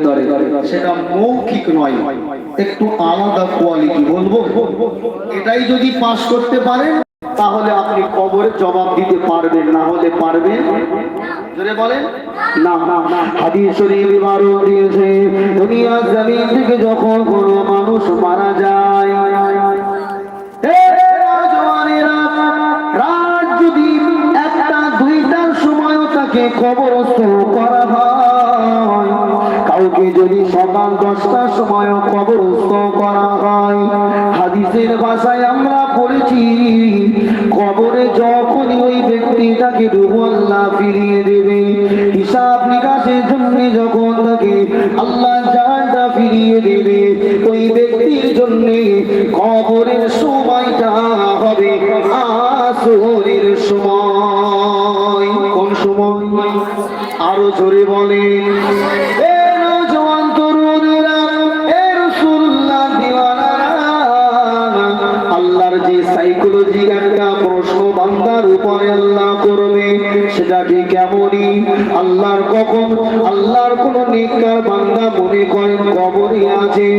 ভিতরে, সেটা মৌখিক নয়, একটু আলাদা কোয়ালিটি বলব। এটাই যদি পাস করতে পারেন, তাহলে আপনি কবরে জবাব দিতে পারবেন, না হলে পারবেন একটা, দুইটার সময়ও তাকে কবরস্থ করা হয় কাউকে যদি সকাল দশটার সময়ও কবরস্থ করা হয়, হাদিসের ভাষায় আমরা পড়েছি, কবরে যখনই ওই ব্যক্তি তাকে রুবল্লা ফিরিয়ে দেবে, হিসাব নিকাশের জন্য যখন তাকে আল্লাহ জানটা ফিরিয়ে দেবে, ওই ব্যক্তির জন্য কবরের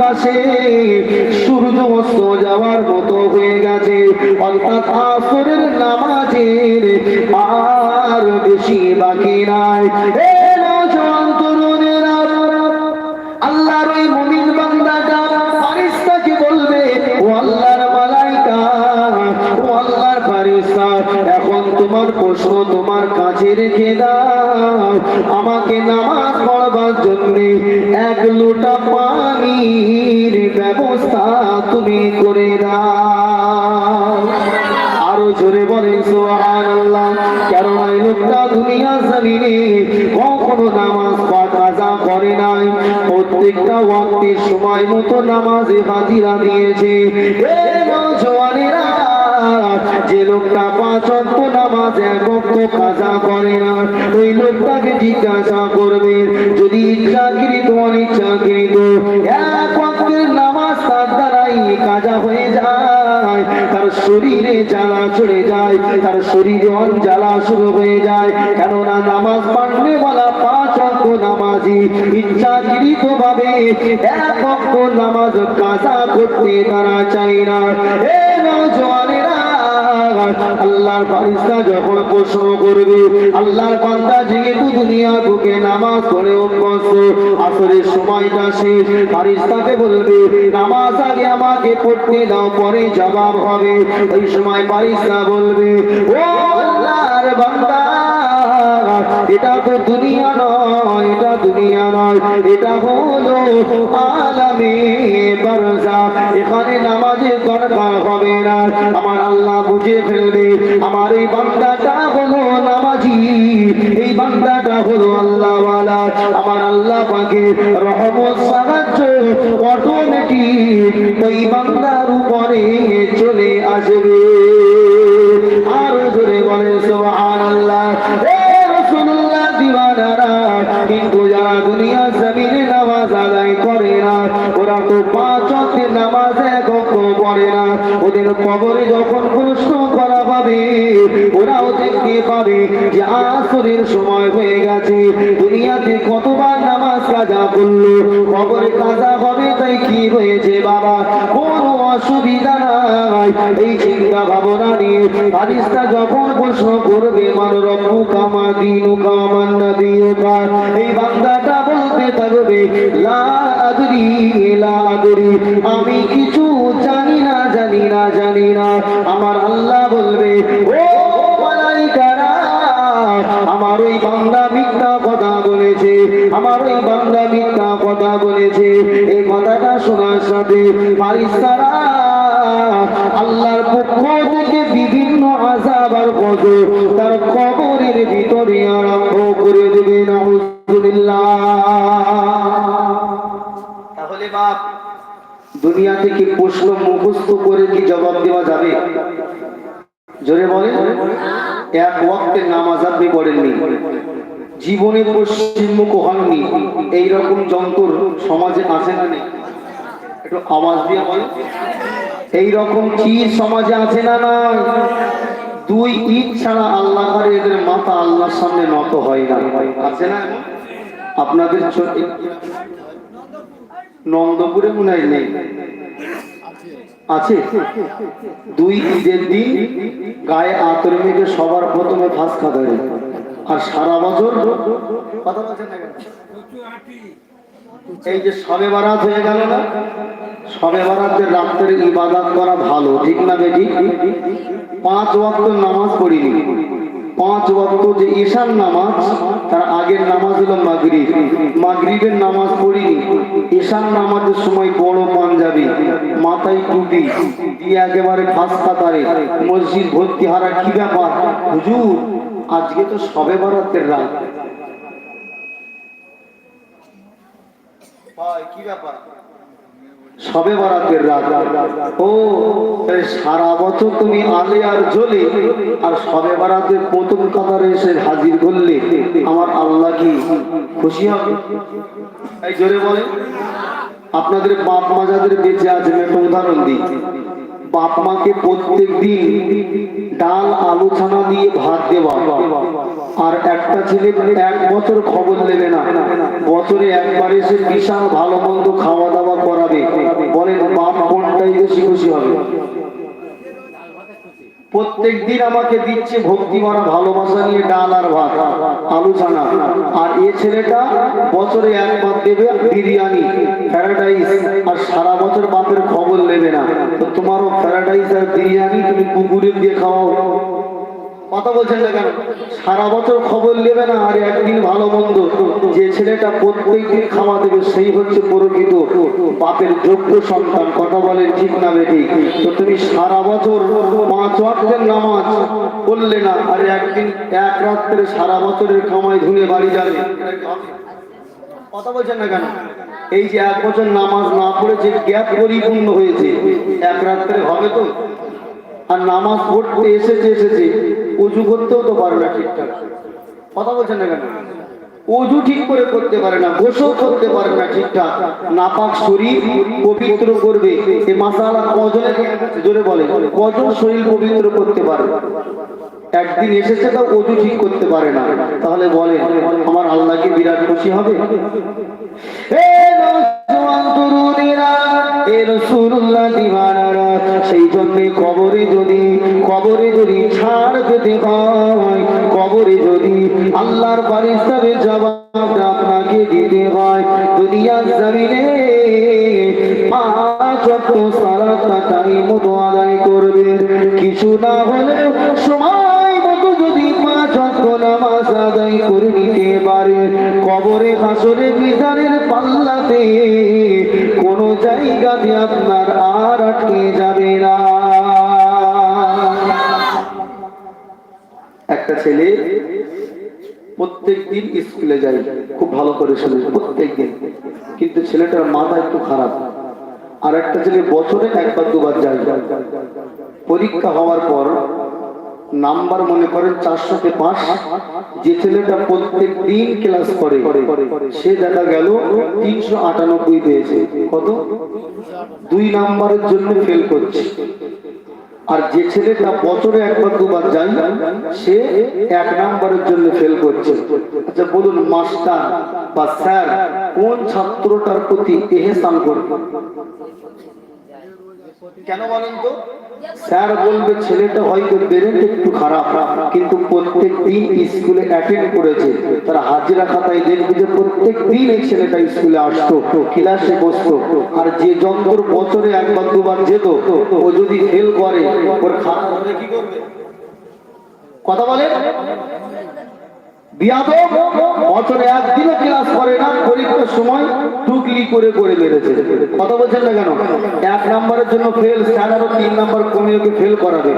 আকাশে সূর্য অস্ত যাওয়ার মতো হয়ে গেছে। অর্থাৎ আসরের নামাজের আর বেশি বাকি নাই। প্রশ্ন তোমার কাছে রেখে দাও। আমাকে নামাজ পড়বার জন্য এক লোটা পানির ব্যবস্থা তুমি করে দাও। আরও জোরে বলেন, সুবহানাল্লাহ। কারণ এই লোকটা দুনিয়া জমিনে কখনো নামাজ কাজা করে নাই। প্রত্যেকটা ওয়াক্তের সময় মতো নামাজে হাজিরা দিয়েছে। এ নওজওয়ানেরা যে লোকটা পাঁচ অক্ট নামাজ এক কাজা করে না, ওই লোকটাকে জিজ্ঞাসা করবে, যদি ইচ্ছাকৃত, অনিচ্ছাকৃত, এক অক্টের নামাজ তার দ্বারাই কাজা হয়ে যায়, তার শরীরে জ্বালা চড়ে যায়, তার শরীরে অন জ্বালা শুরু হয়ে যায়, কেননা নামাজ পড়লে বলা পাঁচ অঙ্ক নামাজি ইচ্ছাকৃত ভাবে এক অঙ্ক নামাজ কাজা করতে তারা চাই না। এ নওজওয়ানেরা আল্লাহর ফারিস্তা যখন প্রশ্ন করবে বলবে, নামাজ আগে আমাকে পড়তে দাও, পরে জবাব হবে। ওই সময় ফারিস্তা বলবে, ও আল্লাহর বান্দা এটা তো দুনিয়া নয়, এটা দুনিয়া নয়, এটা হলো আলামে বারজা এখানে নামাজের দরকার হবে না। আমার আল্লাহ বুঝে ফেলবে, আমার এই বান্দাটা হলো নামাজি। এই বান্দাটা হলো আল্লাহওয়ালা। আমার আল্লাহ পাকে রহমত, সাহায্য অটোমেটিক ওই বান্দার উপরে চলে আসবে। কবরে যখন প্রশ্ন করা হবে ওরাও দেখতে পাবে যে আসরের সময় হয়ে গেছে। দুনিয়াতে কতবার নামাজ কাজা করল, কবরে কাজা হবে, তাই কি হয়েছে বাবা? কোনো অসুবিধা নাই। এই চিন্তা ভাবনা নিয়ে ফারিস্তা যখন প্রশ্ন করবে মান কামা দিনু কামান নবিয়ুকা এই বান্দাটা থাকবে লা আদরি লা আদরি। আমি কিছু জানি না জানি না জানি না। আমার আল্লাহ বলবে, ও আমার ওই বান্দা মিথ্যা কথা বলেছে। আমার ওই বান্দা মিথ্যা কথা বলেছে। এই কথাটা শোনার সাথে আল্লাহর পক্ষ থেকে বিভিন্ন আজাব কত তার কবরের ভিতরে আরম্ভ করে দেবে। নাউজুবিল্লাহ তাহলে বাপ দুনিয়া থেকে প্রশ্ন মুখস্থ জোরে বলেন। এক ওয়াক্তের নামাজ আপনি পড়েননি। জীবনে পশ্চিমমুখ হননি। এইরকম যন্ত্র সমাজে আছে না নেই? একটু আওয়াজ দিয়ে বলেন। এইরকম চিজ সমাজে আছে না না দুই ঈদ ছাড়া আল্লাহ করে এদের মাথা আল্লাহর সামনে নত হয় না। আছে না আপনাদের নন্দপুরে মনে হয় নেই। আছে? দুই ঈদের দিন গায়ে আতর মেঘে সবার প্রথমে ফাঁসকা ধরে আর সারা বছর এই যে সবে বারাত হয়ে গেল না, সবে বারাতের রাত্রের ইবাদত করা ভালো, ঠিক না বেটি পাঁচ ওয়াক্ত নামাজ পড়িনি। পাঁচ ওয়াক্ত যে ঈশান নামাজ, তার আগের নামাজ হলো মাগরিব। মাগরিবের নামাজ পড়িনি। ঈশান নামাজের সময় বড় পাঞ্জাবি, মাথায় টুপি, দিয়ে একেবারে ফাঁস কাতারে মসজিদ ভর্তি হারা কি ব্যাপার? হুজুর, আজকে তো সবে বারাতের রাত। কি ব্যাপার? সবে বরাতের রাত। ও সারা বছর তুমি আলে আর জ্বলে আর সবে বরাতের প্রথম কাতারে এসে হাজির করলে আমার আল্লাহ কি খুশি হবে? এই জোরে বলে আপনাদের বাপ মা যাদের বেঁচে আছে একটা উদাহরণ দিই। বাপ মাকে প্রত্যেক দিন ডাল, আলু ছানা দিয়ে ভাত দেওয়া। আর একটা ছেলে এক বছর খবর নেবে না। বছরে একবার এসে বিশাল ভালো মন্দ খাওয়া দাওয়া করাবে। বলেন, বাপ কোনটাই বেশি খুশি হবে? প্রত্যেক দিন আমাকে দিচ্ছে ভক্তি ভরা ভালোবাসা নিয়ে ডাল আর ভাত, আলু ছানা। আর এ ছেলেটা বছরে একবার দেবে বিরিয়ানি, প্যারাডাইস। আর সারা বছর বাপের খবর নেবে না। তো তোমারও প্যারাডাইস আর বিরিয়ানি তুমি কুকুরের দিয়ে খাওয়াও। কথা বলছেন না কেন? সারা বছর খবর নেবে না আর একদিন ভালো মন্দ। যে ছেলেটা প্রত্যেক দিন খাওয়া দেবে, সেই হচ্ছে প্রকৃত। বাপের যোগ্য সন্তান, কথা বলেন ঠিক না বেটি তো তুমি সারা বছর পাঁচ ওয়াক্তের নামাজ পড়লে না, আর একদিন এক রাত্রে সারা বছরের কামাই ধুনে বাড়ি যাবে। কথা বলছেন না কেন? এই যে এক বছর নামাজ না পড়ে যে গ্যাপ পরিপূর্ণ হয়েছে, এক রাত্রে হবে তো? আর নামাজ পড়তে এসেছে এসেছে। উজু করতেও তো পারে না ঠিকঠাক। কথা বলছেন না কেন? অজু ঠিক করে করতে পারে না, গোসল করতে পারে না ঠিকঠাক। নাপাক শরীর পবিত্র করবে। এই মাসালা কজনে জোরে বলে, কজন শরীর পবিত্র করতে পারে একদিন এসেছে তো অজু ঠিক করতে পারে না। তাহলে বলে, আমার আল্লাহকে বিরাট খুশি হবে? সেই জন্য কবরে যদি কবরে যদি ছাড় পেতে হয়, কবরে যদি আল্লাহর পারিস্তাবের জবাবটা আপনাকে দিতে হয়, দুনিয়ার জমিনে ওয়াক্ত সালাতটা মতো আদায় করবে কিছু না হলে সময় নামাজ আদায় করে নিতে পারে। কবরে পাল্লাতে কোনো জায়গাতে আপনার আর আটকে যাবে না। একটা ছেলে প্রত্যেক দিন স্কুলে যায়, খুব ভালো করে শুনে প্রত্যেক দিন কিন্তু ছেলেটার মাথা একটু খারাপ। আর একটা ছেলে বছরে একবার দুবার যায়। পরীক্ষা হওয়ার পর নাম্বার মনে করেন চারশোতে পাঁচ। যে ছেলেটা প্রত্যেক দিন ক্লাস করে, সে দেখা গেল তিনশো আটানব্বই পেয়েছে। কত? দুই নাম্বারের জন্য ফেল করছে। আর যে ছেলেটা বছরে একবার দুবার যায়, সে এক নাম্বারের জন্য ফেল করছে। আচ্ছা বলুন মাস্টার বা স্যার, কোন ছাত্রটার প্রতি এহেসান করবে? কেন বলেন তো? স্যার বলবে, ছেলেটা হয়তো ব্রেন একটু খারাপ, কিন্তু প্রত্যেক দিন স্কুলে অ্যাটেন্ড করেছে। তার হাজিরা খাতায় দেখবে যে প্রত্যেক দিন এই ছেলেটা স্কুলে আসতো, ক্লাসে বসতো। আর যে যন্ত্র বছরে একবার, দুবার যেত, ও যদি ফেল করে, ওর ধরে কি করবে কথা বলে বছরে একদিনও ক্লাস করে না, পরীক্ষার সময় টুকলি করে করে বলছেন না কেন? এক নম্বরের জন্য ফেল তিন নম্বর ফেল করাবে।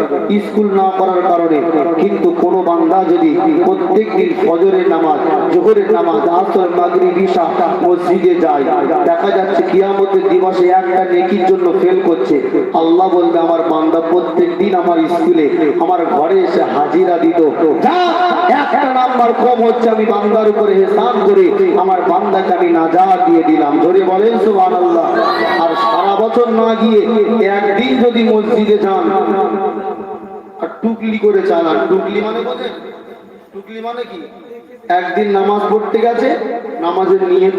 স্কুল না করার কারণে কিন্তু কোনো বান্দা যদি প্রত্যেক দিন ফজরের নামাজ, জোহরের নামাজ আসর মাগরি বিশা মসজিদে যায়, দেখা যাচ্ছে কিয়ামতের দিবসে একটা নেকির জন্য ফেল করছে। আল্লাহ বলবে, আমার বান্দা প্রত্যেক দিন আমার স্কুলে, আমার ঘরে এসে হাজিরা দিত। একটা নাম্বার কম হচ্ছে আমি বান্দার উপরে হেসান করে, আমার বান্দাকে আমি না যা দিয়ে দিলাম। ধরে বলেন, সুবহানাল্লাহ। আর সারা বছর না গিয়ে একদিন যদি মসজিদে যান, আর টুকলি করে চালান টুকলি মানে বোঝেন? টুকলি মানে কি? একদিন নামাজ পড়তে গেছে, নামাজের নিয়ত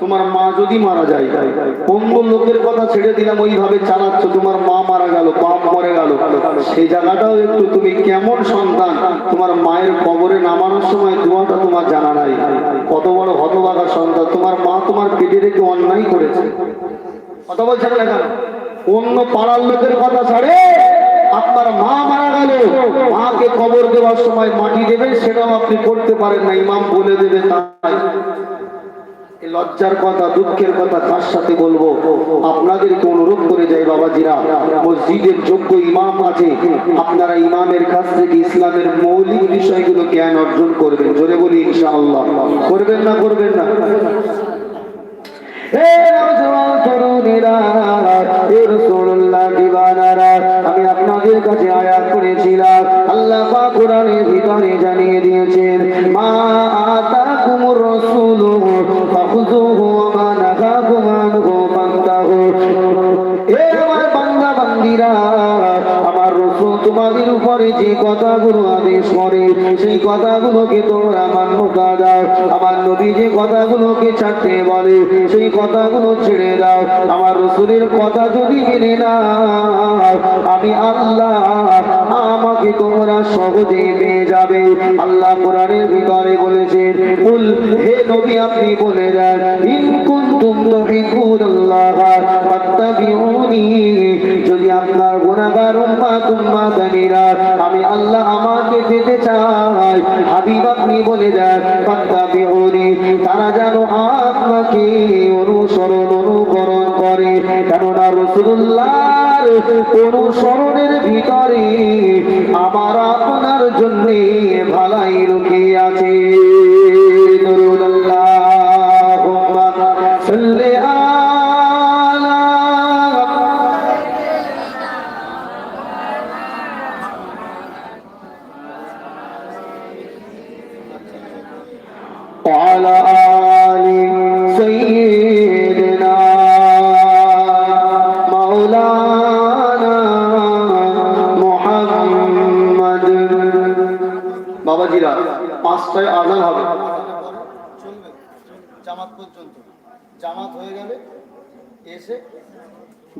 তোমার মা যদি মারা যায়, অন্য লোকের কথা ছেড়ে দিলাম, ওইভাবে চালাচ্ছ, তোমার মা মারা গেল, বাপ মরে গেল। সেই জায়গাটাও একটু তুমি কেমন সন্তান? তোমার মায়ের কবরে নামানোর সময় দোয়াটা তোমার জানা নাই। কত বড় হতবাগার সন্তান। তোমার মা তোমার পেটে রেখে অন্যায় করেছে। কথা বলছেন না কেন? অন্য পাড়ার লোকের কথা ছাড়ে, আপনার মা মারা গেল, মাকে কবর দেওয়ার সময় মাটি দেবেন, সেটাও আপনি করতে পারেন না, ইমাম বলে দেবে তাই। লজ্জার কথা, দুঃখের কথা তার সাথে বলব? আপনাদেরকে অনুরোধ করে যাই বাবাজিরা, মসজিদের যোগ্য ইমাম আছে। আপনারা ইমামের কাছ থেকে ইসলামের মৌলিক বিষয়গুলো জ্ঞান অর্জন করবেন। জোরে বলি ইনশাআল্লাহ। করবেন না করবেন না? আমি আপনাদের কাছে আয়াত করেছিলাম আল্লাহ কোরআনের ভিতরে জানিয়ে দিয়েছেন, মা আতাকুমুর রাসূলু ফাখুযুহু তোমাদের উপরে যে কথাগুলো আদেশ করে, সেই কথাগুলোকে তোমরা মান্যতা দাও। আমার নবী যে কথাগুলোকে ছাড়তে বলে, সেই কথাগুলো ছেড়ে দাও। আমার রসুলের কথা যদি মেনে না আমি আল্লাহ আমাকে তোমরা সহজে পেয়ে যাবে। আল্লাহ কোরআনের ভিতরে বলেছেন কুল, হে নবী, আপনি বলে দেন, ইন কুনতুম তুহিব্বুনাল্লাহ ফাত্তাবিউনি আপনার গুনাহগার উম্মাত উম্মাতানিরা আমি আল্লাহ আমাকে পেতে চাই। হাবিব আপনি বলে দেন, ফাত্তাবিউনি তারা যেন আপনাকে অনুসরণ অনুকরণ করে। কেননা রাসূলুল্লাহর অনুসরণের ভিতরে আমার আপনার জন্যে ভালাই লুকিয়ে আছে।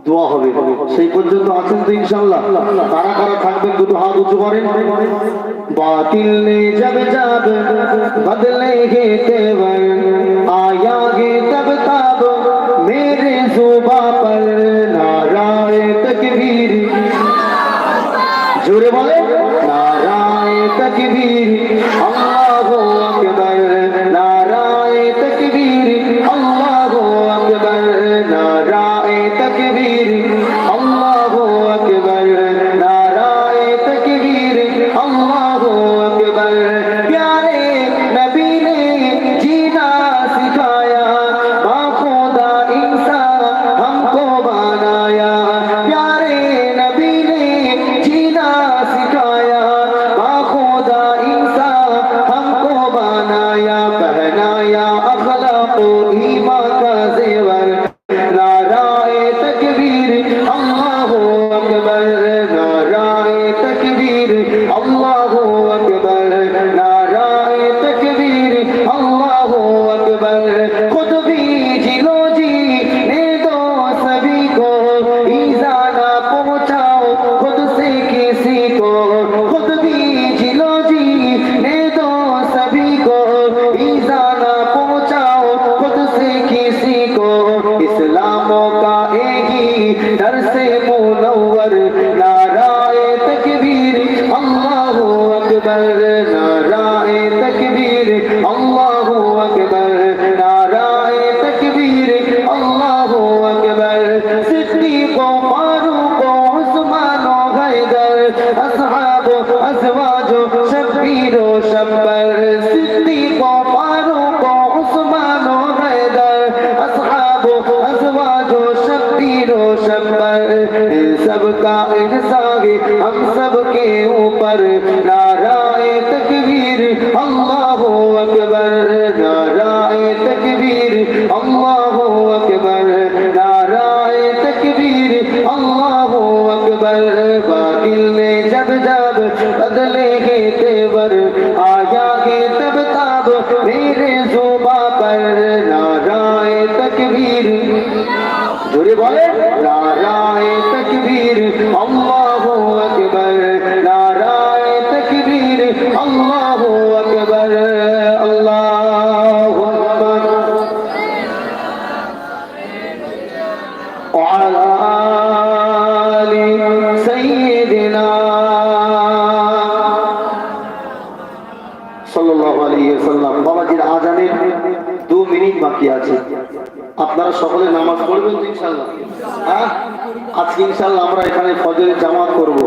দোয়া হবে সেই পর্যন্ত আছেন তো ইনশাল্লাহ কারা কারা থাকবেন, দুটো হাত উঁচু করেন। বাতিল নে যাবে যাবে বদলে গে আয়া গে তব তব, মেরে সুবা পর নারায় তকবীর। জোরে বলেন। বাংলা रोशंबर सबका इंसान हम सबके ऊपर नारायण की সকলে নামাজ পড়বেন তো ইনশাল্লাহ হ্যাঁ? আজকে ইনশাল্লাহ আমরা এখানে ফজরের জামাত করব।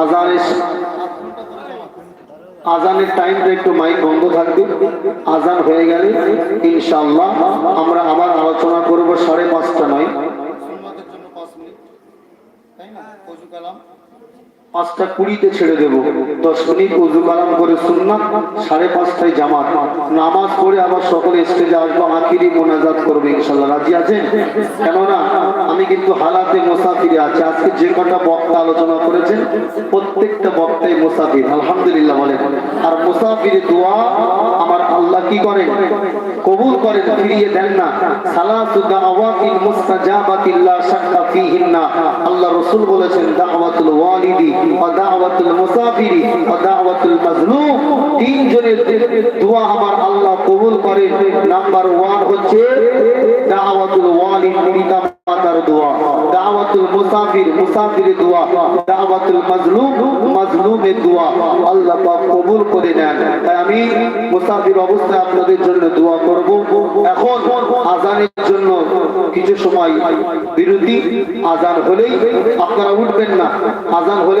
আজানের আজানের টাইমটা একটু মাইক বন্ধ থাকবে। আজান হয়ে গেলে ইনশাল্লাহ আমরা আবার আলোচনা করব সাড়ে পাঁচটা নয়। পাঁচটা কুড়িতে ছেড়ে দেবো। দশ মিনিট উজু কালাম করে শুনলাম, সাড়ে পাঁচটায় জামাত। নামাজ পড়ে আবার সকলে স্টেজে আসব, আখিরি মোনাজাত করবে ইনশাল্লাহ। রাজি আছেন? কেননা, আমি কিন্তু হালাতে মোসাফিরে আছি। আজকে যে কটা বক্তা আলোচনা করেছেন, প্রত্যেকটা বক্তাই মোসাফির। আলহামদুলিল্লাহ বলেন। আর মোসাফিরে দোয়া আমার আল্লাহ কি করেন? কবুল করেন, ফিরিয়ে দেন না। সালাতু দাওয়াতিল মুস্তাজাবাতিল্লাহ শাক্কা ফিহিন্না। আল্লাহ রাসূল বলেছেন, দাওয়াতুল ওয়ালিদি ওয়া দাওয়াতুল মুসাফিরি মাজলুম তিন দোয়া আমার আল্লাহ কবুল করে নাম্বার 1 হচ্ছে দাওয়াতুল ওয়ালিদ পিতা মাতার দোয়া। দাওয়াতুল মুসাফির মুসাফিরের দোয়া। দাওয়াতুল মাজলুম মাজলুমের দোয়া। আল্লাহ পাক কবুল করে নেন। তাই আমি মুসাফির অবস্থায় আপনাদের জন্য দোয়া করব। এখন আজানের জন্য কিছু সময় বিরতি। আজান হলেই আপনারা উঠবেন না। আজান হলে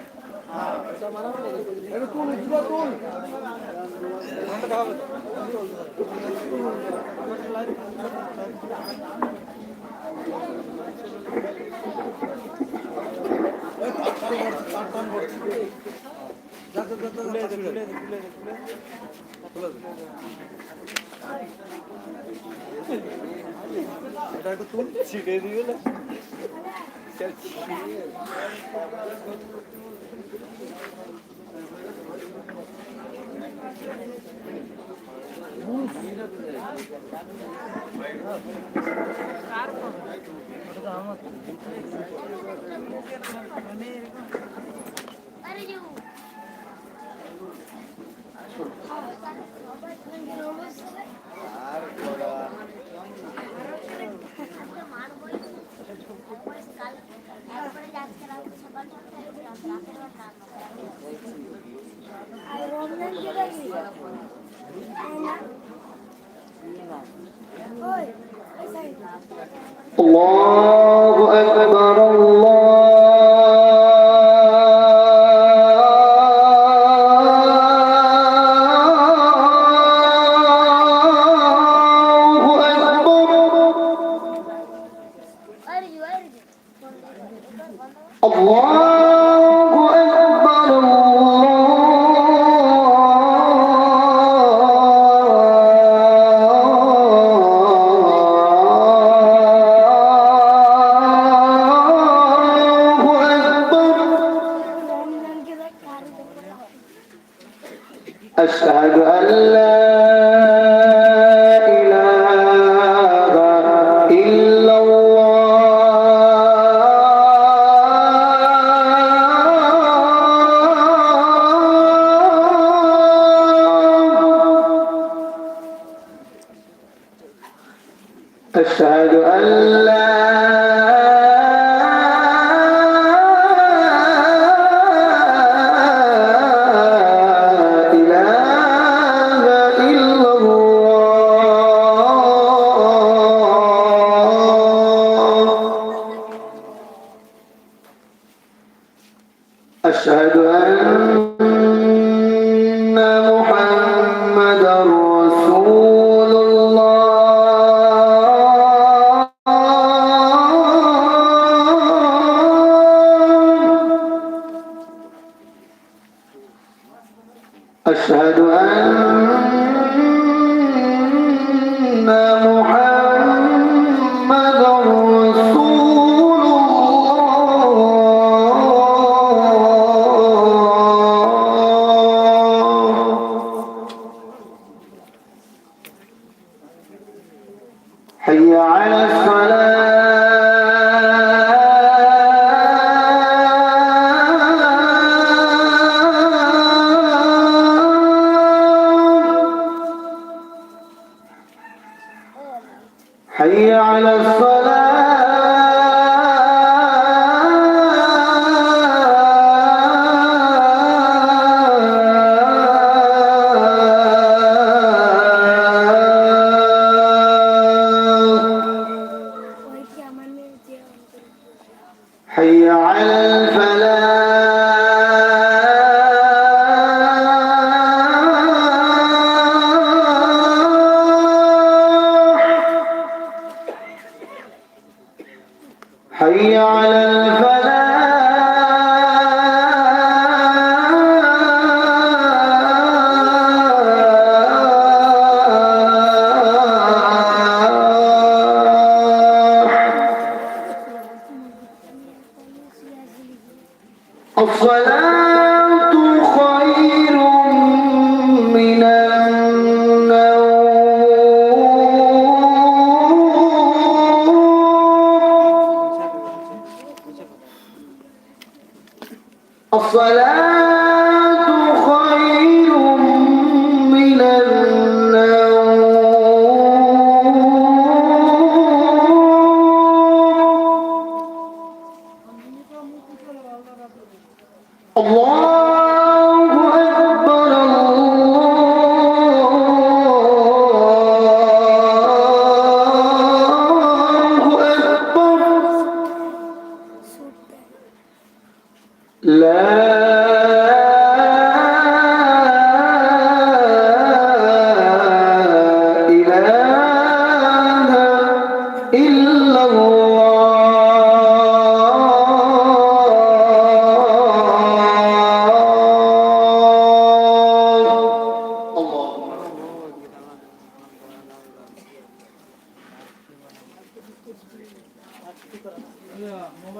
এটা একটু তুল ছিটে দিয়ে না Are you? الله أكبر الله أشهد أن لا على الفلاح.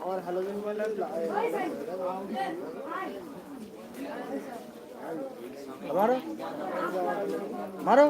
আমার হ্যালোজেন বয়লার মারো। মারো।